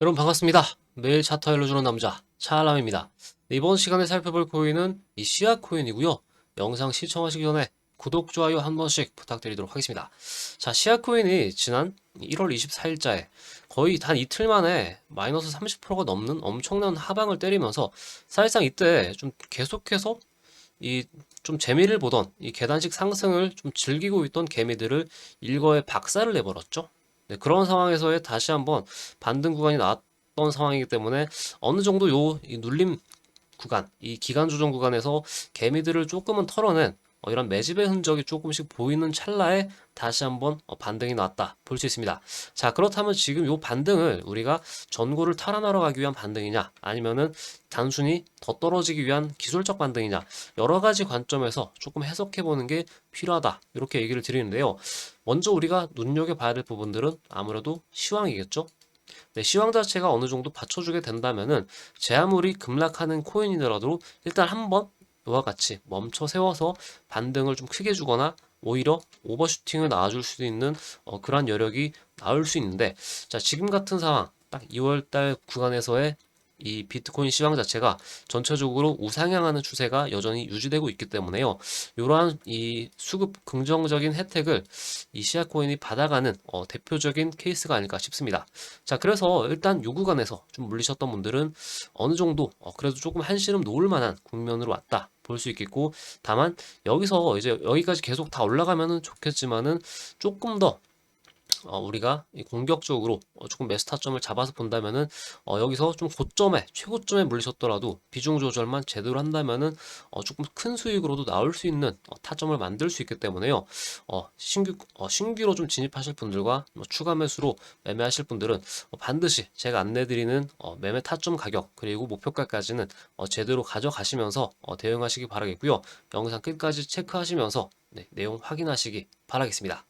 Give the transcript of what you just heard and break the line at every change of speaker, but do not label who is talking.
여러분 반갑습니다. 매일 차트 알려주는 남자 차알람입니다. 네, 이번 시간에 살펴볼 코인은 이 시아 코인이고요. 영상 시청하시기 전에 구독, 좋아요 한 번씩 부탁드리도록 하겠습니다. 자, 시아 코인이 지난 1월 24일자에 거의 단 이틀 만에 마이너스 30%가 넘는 엄청난 하방을 때리면서 사실상 이때 좀 계속해서 이 좀 재미를 보던 이 계단식 상승을 좀 즐기고 있던 개미들을 일거에 박살을 내버렸죠. 네, 그런 상황에서의 다시 한번 반등 구간이 나왔던 상황이기 때문에 어느 정도 요이 눌림 구간, 이 기간 조정 구간에서 개미들을 조금은 털어낸 어, 이런 매집의 흔적이 조금씩 보이는 찰나에 다시 한번 어, 반등이 나왔다 볼 수 있습니다. 자, 그렇다면 지금 요 반등을 우리가 전고를 탈환하러 가기 위한 반등이냐, 아니면은 단순히 더 떨어지기 위한 기술적 반등이냐, 여러 가지 관점에서 조금 해석해 보는 게 필요하다. 이렇게 얘기를 드리는데요. 먼저 우리가 눈여겨 봐야 될 부분들은 아무래도 시황이겠죠. 네, 시황 자체가 어느 정도 받쳐주게 된다면은 제 아무리 급락하는 코인이더라도 일단 한번 이와 같이 멈춰 세워서 반등을 좀 크게 주거나 오히려 오버슈팅을 나와줄 수도 있는 어, 그러한 여력이 나올 수 있는데 자 지금 같은 상황 딱 2월달 구간에서의 이 비트코인 시황 자체가 전체적으로 우상향하는 추세가 여전히 유지되고 있기 때문에요. 이러한 이 수급 긍정적인 혜택을 이 시아코인이 받아가는 어, 대표적인 케이스가 아닐까 싶습니다. 자, 그래서 일단 요 구간에서 좀 물리셨던 분들은 어느 정도 어, 그래도 조금 한시름 놓을 만한 국면으로 왔다. 볼 수 있겠고 다만 여기서 이제 여기까지 계속 다 올라가면은 좋겠지만은 조금 더 어, 우리가 이 공격적으로 어, 조금 매수 타점을 잡아서 본다면은 어, 여기서 좀 고점에 최고점에 물리셨더라도 비중 조절만 제대로 한다면은 어, 조금 큰 수익으로도 나올 수 있는 어, 타점을 만들 수 있기 때문에요. 어, 신규 어, 신규로 좀 진입하실 분들과 뭐 추가 매수로 매매하실 분들은 어, 반드시 제가 안내드리는 어, 매매 타점 가격 그리고 목표가까지는 어, 제대로 가져가시면서 어, 대응하시기 바라겠고요. 영상 끝까지 체크하시면서 네, 내용 확인하시기 바라겠습니다.